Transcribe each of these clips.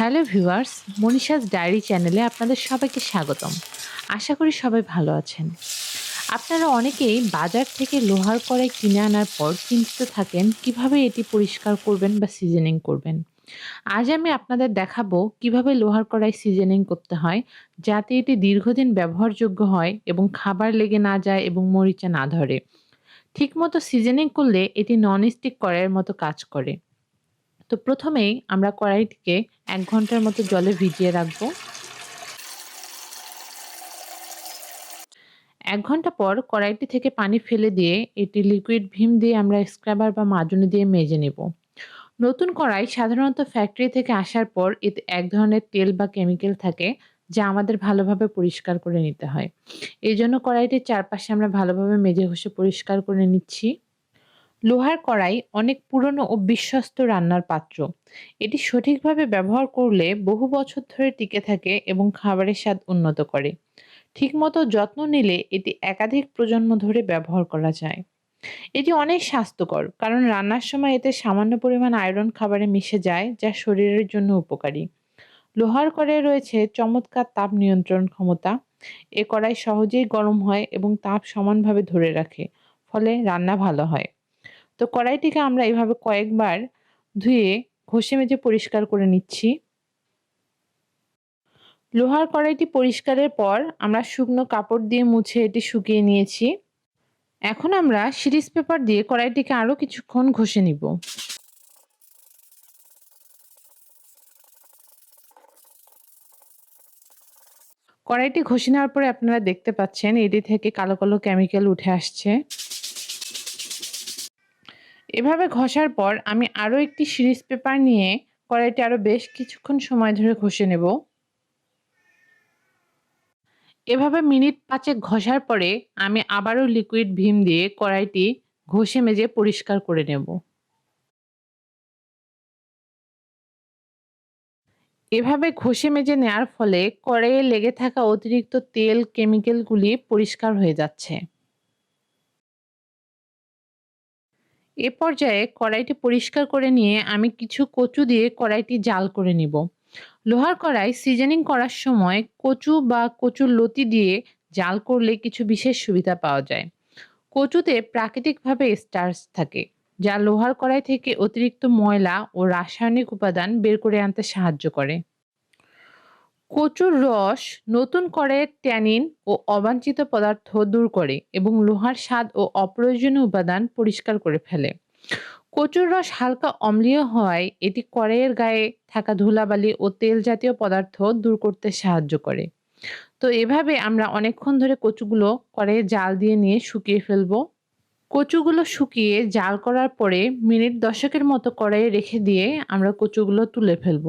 Hello viewers, Manisha's diary চ্যানেলে আপনাদের সবাইকে স্বাগতম। আশা করি সবাই ভালো আছেন। আপনারা অনেকেই বাজার থেকে লোহার কড়াই কিনে আনার পর চিন্তিত থাকেন, কীভাবে এটি পরিষ্কার করবেন বা সিজনিং করবেন। আজ আমি আপনাদের দেখাবো কীভাবে লোহার কড়াই সিজনিং করতে হয়, যাতে এটি দীর্ঘদিন ব্যবহারযোগ্য হয় এবং খাবার লেগে না যায় এবং মরিচা না ধরে। ঠিকমতো সিজনিং করলে এটি ননস্টিক কড়াইয়ের মতো কাজ করে। তো প্রথমেই আমরা কড়াইটিকে এক ঘণ্টার মতো জলে ভিজিয়ে রাখব। এক ঘণ্টা পর কড়াইটি থেকে পানি ফেলে দিয়ে এটি লিকুইড ভীম দিয়ে আমরা স্ক্রাবার বা মাজনি দিয়ে মেজে নেব। নতুন কড়াই সাধারণত ফ্যাক্টরি থেকে আসার পর এতে এক ধরনের তেল বা কেমিক্যাল থাকে যা আমাদের ভালোভাবে পরিষ্কার করে নিতে হয়। এই জন্য কড়াইটির চারপাশে আমরা ভালোভাবে মেজে ঘষে পরিষ্কার করে নিচ্ছি। লোহার কড়াই অনেক পুরনো ও বিশ্বস্ত রান্নার পাত্র। এটি সঠিকভাবে ব্যবহার করলে বহু বছর ধরে টিকে থাকে এবং খাবারের স্বাদ উন্নত করে। ঠিকমতো যত্ন নিলে এটি একাধিক প্রজন্ম ধরে ব্যবহার করা যায়। এটি অনেক স্বাস্থ্যকর, কারণ রান্নার সময় এতে সামান্য পরিমাণ আয়রন খাবারে মিশে যায়, যা শরীরের জন্য উপকারী। লোহার কড়াই রয়েছে চমৎকার তাপ নিয়ন্ত্রণ ক্ষমতা। এ কড়াই সহজেই গরম হয় এবং তাপ সমানভাবে ধরে রাখে, ফলে রান্না ভালো হয়। তো কড়াইটিকে আমরা এইভাবে কয়েকবার ধুয়ে ঘষে মেজে পরিষ্কার করে নিচ্ছি। লোহার কড়াইটি পরিষ্কারের পর আমরা শুকনো কাপড় দিয়ে মুছে এটি শুকিয়ে নিয়েছি। এখন আমরা সিরিজ পেপার দিয়ে কড়াইটিকে আরও কিছুক্ষণ ঘষে নিব। কড়াইটি ঘষে নেওয়ার পরে আপনারা দেখতে পাচ্ছেন এটি থেকে কালো কালো কেমিক্যাল উঠে আসছে। এভাবে ঘষার পর আমি আরও একটি সিরিজ পেপার নিয়ে কড়াইটি আরও বেশ কিছুক্ষণ সময় ধরে ঘষে নেব। এভাবে মিনিট পাঁচেক ঘষার পরে আমি আবারও লিকুইড ভীম দিয়ে কড়াইটি ঘষে মেজে পরিষ্কার করে নেব। এভাবে ঘষে মেজে নেয়ার ফলে কড়াইয়ে লেগে থাকা অতিরিক্ত তেল কেমিক্যালগুলি পরিষ্কার হয়ে যাচ্ছে। এ পর্যায়ে কড়াইটি পরিষ্কার করে নিয়ে আমি কিছু কচু দিয়ে কড়াইটি জাল করে নিব। লোহার কড়াই সিজনিং করার সময় কচু বা কচুর লতি দিয়ে জাল করলে কিছু বিশেষ সুবিধা পাওয়া যায়। কচুতে প্রাকৃতিকভাবে স্টার্চ থাকে, যা লোহার কড়াই থেকে অতিরিক্ত ময়লা ও রাসায়নিক উপাদান বের করে আনতে সাহায্য করে। কচুর রস নতুন কড়াইয়ের ট্যানিন ও অবাঞ্ছিত পদার্থ দূর করে এবং লোহার স্বাদ ও অপ্রয়োজনীয় উপাদান পরিষ্কার করে ফেলে। কচুর রস হালকা অম্লীয় হওয়ায় এটি কড়াইয়ের গায়ে থাকা ধুলাবালি ও তেল জাতীয় পদার্থ দূর করতে সাহায্য করে। তো এভাবে আমরা অনেকক্ষণ ধরে কচুগুলো কড়াইয়ে জাল দিয়ে নিয়ে শুকিয়ে ফেলব। কচুগুলো শুকিয়ে জাল করার পরে মিনিট দশকের মতো কড়াইয়ে রেখে দিয়ে আমরা কচুগুলো তুলে ফেলব।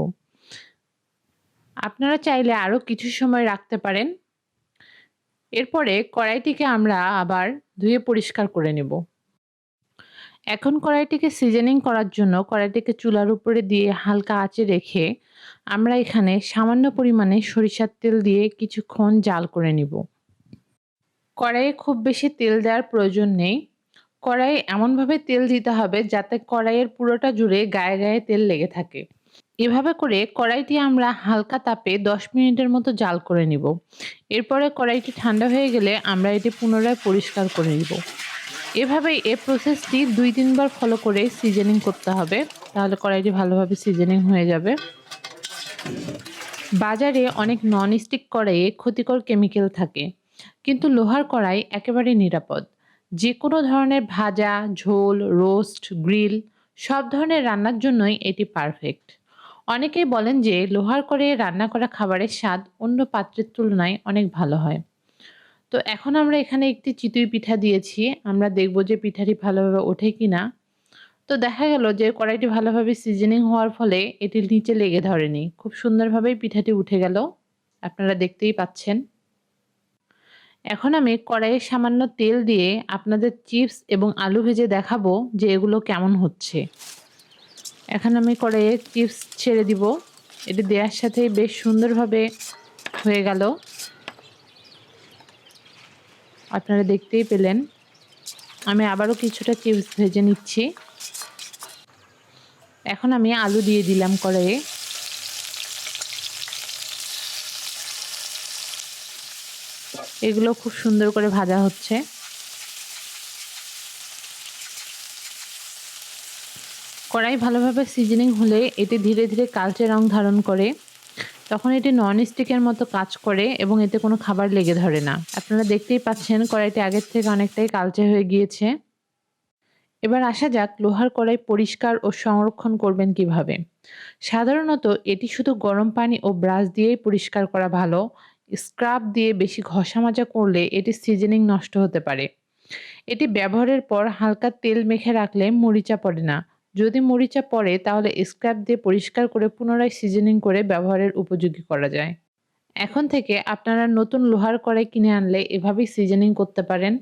আপনারা চাইলে আরও কিছু সময় রাখতে পারেন। এরপরে কড়াইটিকে আমরা আবার ধুয়ে পরিষ্কার করে নেব। এখন কড়াইটিকে সিজনিং করার জন্য কড়াইটিকে চুলার উপরে দিয়ে হালকা আঁচে রেখে আমরা এখানে সামান্য পরিমাণে সরিষার তেল দিয়ে কিছুক্ষণ জাল করে নিব। কড়াইয়ে খুব বেশি তেল দেওয়ার প্রয়োজন নেই। কড়াইয়ে এমনভাবে তেল দিতে হবে যাতে কড়াইয়ের পুরোটা জুড়ে গায়ে গায়ে তেল লেগে থাকে। এভাবে করে কড়াইটি আমরা হালকা তাপে দশ মিনিটের মতো জাল করে নিব। এরপরে কড়াইটি ঠান্ডা হয়ে গেলে আমরা এটি পুনরায় পরিষ্কার করে নিব। এভাবে এই প্রসেসটি দুই তিনবার ফলো করে সিজনিং করতে হবে। তাহলে কড়াইটি ভালোভাবে সিজনিং হয়ে যাবে। বাজারে অনেক নন স্টিক কড়াইয়ে ক্ষতিকর কেমিক্যাল থাকে। কিন্তু লোহার কড়াই একেবারে নিরাপদ। যে কোনো ধরনের ভাজা, ঝোল রোস্ট গ্রিল সব ধরনের রান্নার জন্যই এটি পারফেক্ট অনেকেই বলেন যে লোহার করে রান্না করা খাবারের স্বাদ অন্য পাত্রের তুলনায় অনেক ভালো হয়। তো এখন আমরা এখানে একটি চিতুই পিঠা দিয়েছি। আমরা দেখব যে পিঠাটি ভালোভাবে ওঠে কি না তো দেখা গেল যে কড়াইটি ভালোভাবে সিজনিং হওয়ার ফলে এটির নিচে লেগে ধরেনি। খুব সুন্দরভাবেই পিঠাটি উঠে গেল। আপনারা দেখতেই পাচ্ছেন। এখন আমি কড়াইয়ে সামান্য তেল দিয়ে আপনাদের চিপস এবং আলু ভেজে দেখাবো যে এগুলো কেমন হচ্ছে। এখন আমি কড়াইয়ে চিপস ছেড়ে দিব। এটি দেওয়ার সাথে বেশ সুন্দরভাবে হয়ে গেল। আপনারা দেখতেই পেলেন। আমি আবারও কিছুটা চিপস ভেজে নিচ্ছি। এখন আমি আলু দিয়ে দিলাম কড়াইয়ে এগুলো খুব সুন্দর করে ভাজা হচ্ছে। কড়াই ভালোভাবে সিজনিং হলে এটি ধীরে, ধীরে কালচে রং ধারণ করে। তখন এটি ননস্টিকের মতো কাজ করে এবং এতে কোনো খাবার লেগে ধরে না। আপনারা দেখতেই পাচ্ছেন কড়াইটি আগের থেকে অনেকটাই কালচে হয়ে গিয়েছে। এবার আসা যাক লোহার কড়াই পরিষ্কার ও সংরক্ষণ করবেন কীভাবে। সাধারণত এটি শুধু গরম পানি ও ব্রাশ দিয়েই পরিষ্কার করা ভালো। স্ক্রাব দিয়ে বেশি ঘষা মাজা করলে এটির সিজনিং নষ্ট হতে পারে। এটি ব্যবহারের পর হালকা তেল মেখে রাখলে মরিচা পড়ে না। যদি মরিচা পড়ে তাহলে স্ক্র্যাপ দিয়ে পরিষ্কার করে পুনরায় সিজনিং করে ব্যবহারের উপযোগী করা যায়। এখন থেকে আপনারা নতুন লোহার কড়াই কিনে আনলে এভাবেই সিজনিং করতে পারেন।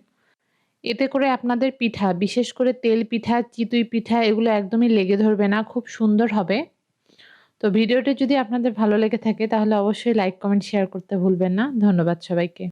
এতে করে আপনাদের পিঠা, বিশেষ করে তেল পিঠা, চিতই পিঠা এগুলো একদমই লেগে ধরবে না। খুব সুন্দর হবে। তো ভিডিওটি যদি আপনাদের ভালো লেগে থাকে তাহলে অবশ্যই লাইক, কমেন্ট, শেয়ার করতে ভুলবেন না। ধন্যবাদ সবাইকে।